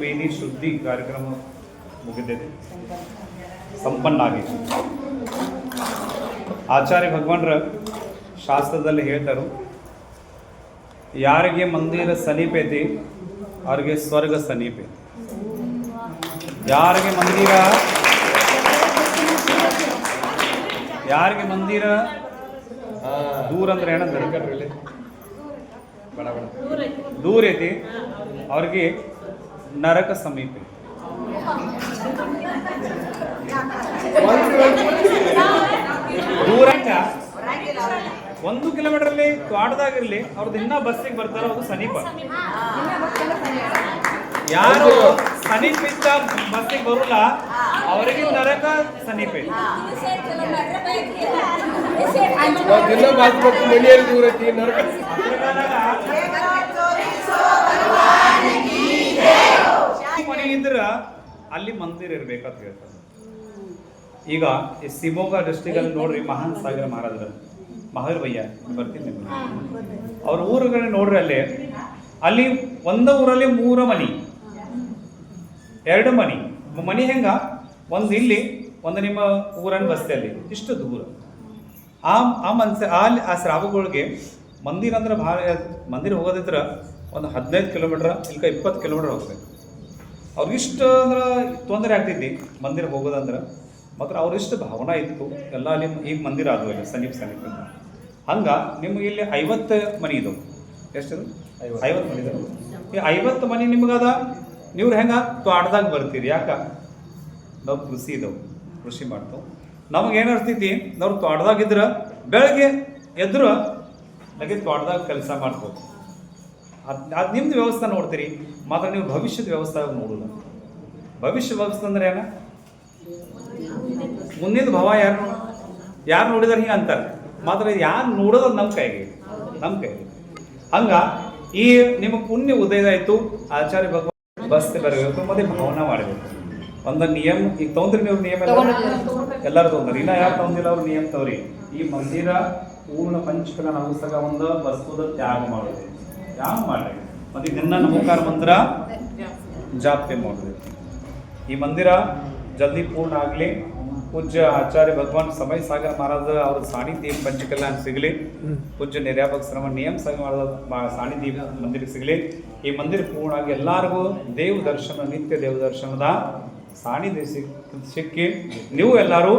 ವೇದಿ ಶುದ್ಧಿ ಕಾರ್ಯಕ್ರಮ ಮುಗಿದಿದೆ. ಸಂಪನ್ನ ಆಗಿದೆ ಆಚಾರ್ಯ ಭಗವಾನ್ರ ಶಾಸ್ತ್ರದಲ್ಲಿ ಹೇಳ್ತಾರು, ಯಾರಿಗೆ ಮಂದಿರ ಸಮೀಪ ಐತಿ ಅವ್ರಿಗೆ ಸ್ವರ್ಗ ಸಮೀಪ ಯಾರಿಗೆ ಮಂದಿರ ಯಾರಿಗೆ ಮಂದಿರ ದೂರ ಅಂದ್ರೆ ಬೇಡ ದೂರ ಐತಿ. ಅವ್ರಿಗೆ ನರಕ ಸಮೀಪ. ಒಂದು ಕಿಲೋಮೀಟರ್ ಅಲ್ಲಿ ತ್ವಾಟದಾಗಿರ್ಲಿ ಅವ್ರದ್ದು ಇನ್ನ ಬಸ್ಸಿಗೆ ಬರ್ತಾರೋ ಅದು ಸಮೀಪ. ಯಾರು ಸಮೀಪ ಇದ್ದ ಬಸ್ಸಿಗೆ ಬರಲ್ಲ ಅವರಿಗೆ ನರಕ ಸಮೀಪ. ನರಕ. ಇದ್ರ ಅಲ್ಲಿ ಮಂದಿರ ಇರ್ಬೇಕಂತ ಹೇಳ್ತಾರೆ. ಈಗ ಈ ಶಿವಮೊಗ್ಗ ಡಿಸ್ಟಿಕ್ ಅಲ್ಲಿ ನೋಡ್ರಿ ಮಹಾನ್ ಸಾಗರ ಮಹಾರಾಜರ. ಮಹಾವೀರ ಭಯ್ಯ ಬರ್ತೀನಿ. ಅವ್ರ ಊರುಗಳನ್ನ ನೋಡ್ರಿ ಅಲ್ಲಿ. ಅಲ್ಲಿ ಒಂದ ಊರಲ್ಲಿ ಮೂರ ಮನಿ. ಎರಡು ಮನಿ. ಮನಿ ಹೆಂಗ? ಒಂದು ಇಲ್ಲಿ ಒಂದು ನಿಮ್ಮ ಊರನ್ನ ಬಸ್ತಿಯಲ್ಲಿ ಇಷ್ಟು ದೂರ. ಆ ಆ ಮನ್ಸ ಆ ಆ ಶ್ರಾವಗಳಿಗೆ ಮಂದಿರ ಅಂದ್ರೆ ಭಾಳ ಮಂದಿರ ಹೋಗೋದಿದ್ರೆ ಒಂದು ಹದಿನೈದು ಕಿಲೋಮೀಟರ್ ಇಲ್ಕ ಇಪ್ಪತ್ತು ಕಿಲೋಮೀಟರ್ ಹೋಗ್ಬೇಕು. ಅವ್ರಿಗಿಷ್ಟು ಅಂದ್ರೆ ತೊಂದರೆ ಆಗ್ತೈತಿ ಮಂದಿರ ಹೋಗೋದಂದ್ರೆ. ಮಾತ್ರ ಅವ್ರಿಷ್ಟು ಭಾವನೆ ಇತ್ತು ಎಲ್ಲ ಅಲ್ಲಿ ಈಗ ಮಂದಿರ ಆದವು ಇಲ್ಲಿ ಸಮೀಪ ಸಮೀಪ ಹಂಗೆ ನಿಮ್ಗೆ ಇಲ್ಲಿ ಐವತ್ತು ಮನೆ ಇದ್ದವು ಎಷ್ಟು ಐವತ್ತು. ಮನೆ ಇದಾವೆ. ಈ ಐವತ್ತು ಮನೆ ನಿಮ್ಗದ ನೀವು ಹೆಂಗೆ? ತ್ವಾಟದಾಗ ಬರ್ತೀರಿ ಯಾಕ? ನಾವು ಕೃಷಿ ಇದ್ದವು ಕೃಷಿ ಮಾಡ್ತಾವೆ. ನಮಗೆ ಏನು ಅನಿಸ್ತೈತಿ ನಾವು ತ್ವಾಟದಾಗಿದ್ರೆ ಬೆಳಗ್ಗೆ ಎದ್ರು ಹಾಗೆ ತ್ವಾಟದಾಗ ಕೆಲಸ ಮಾಡ್ಬೋದು ಅದು ಅದು ನಿಮ್ದು ವ್ಯವಸ್ಥೆ ನೋಡ್ತೀರಿ. ಮಾತ್ರ ನೀವು ಭವಿಷ್ಯದ ವ್ಯವಸ್ಥೆ ನೋಡಲ್ಲ ಭವಿಷ್ಯ ವ್ಯವಸ್ಥೆ ಅಂದ್ರೆ ಏನ? ಮುಂದಿನ ಭಾವ ಯಾರು ಯಾರು ನೋಡಿದಾರೆ ಹಿಂಗೆ ಅಂತಾರೆ. ಮಾತ್ರ ಯಾರು ನೋಡೋದು ನಮ್ಮ ಕೈಗೆ. ನಮ್ಮ ಕೈಗೆ. ಹಂಗ ಈ ನಿಮ್ಮ ಪುಣ್ಯ ಉದಯದಾಯ್ತು ಆಚಾರ್ಯ ಭಗವಾನ್ ಬಸ್ ಬರಬೇಕು ಮತ್ತೆ ಭಾವನೆ ಮಾಡಬೇಕು. ಒಂದು ನಿಯಮ ಈಗ ತೊಂದ್ರೆ ನೀವು ನಿಯಮ ಎಲ್ಲ? ಎಲ್ಲರೂ ತೊಂದ್ರೆ ಇನ್ನ ಯಾರು ತೊಂದಿಲ್ಲ ಅವ್ರು ನಿಯಮ ತವ್ರಿ ಈ ಮಂದಿರ ಪೂರ್ಣ ಪಂಚಕಲ ನಮಸ್ತಕ ಒಂದು ವಸ್ತುದ ತ್ಯಾಗ ಮಾಡೋದು. ತ್ಯಾಗ ಮಾಡ್ರಿ? ಮತ್ತೆ ಇದನ್ನ ನಮಕಾರ ಮಂದಿರ ಜಾಪ್ತಿ ಮಾಡಿದೆ ಈ ಮಂದಿರ ಜಲ್ದಿ ಪೂರ್ಣ ಆಗಲಿ. ಪೂಜ್ಯ ಆಚಾರ್ಯ ಭಗವಾನ್ ಸಮಯ ಸಾಗರ ಮಹಾರಾಜ ಅವ್ರ ಸಾನಿಧ್ಯ ಪಂಚಕಲ್ಯಾಣ ಸಿಗಲಿ. ಪೂಜ್ಯ ನಿರ್ಯಾಪಕ ಶ್ರಮ ನಿಯಮ ಸಂಘ ಮಹಾರಾಜ ಸಾನಿಧ್ಯ ಮಂದಿರಕ್ಕೆ ಸಿಗಲಿ. ಈ ಮಂದಿರ ಪೂರ್ಣ ಆಗಿ ಎಲ್ಲರಿಗೂ ದೇವ ದರ್ಶನ, ನಿತ್ಯ ದೇವ ದರ್ಶನದ ಸಾನಿಧ್ಯ ಸಿಕ್ ಸಿಕ್ಕಿ ನೀವು ಎಲ್ಲರೂ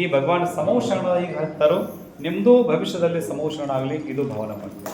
ಈ ಭಗವಾನ್ ಸಮೋಷಣ ಈಗ ಹತ್ತರು ನಿಮ್ಮದು ಭವಿಷ್ಯದಲ್ಲಿ ಸಮೋಷಣ ಆಗಲಿ ಇದು ಭಾವನೆ ಮಾಡ್ತೀವಿ.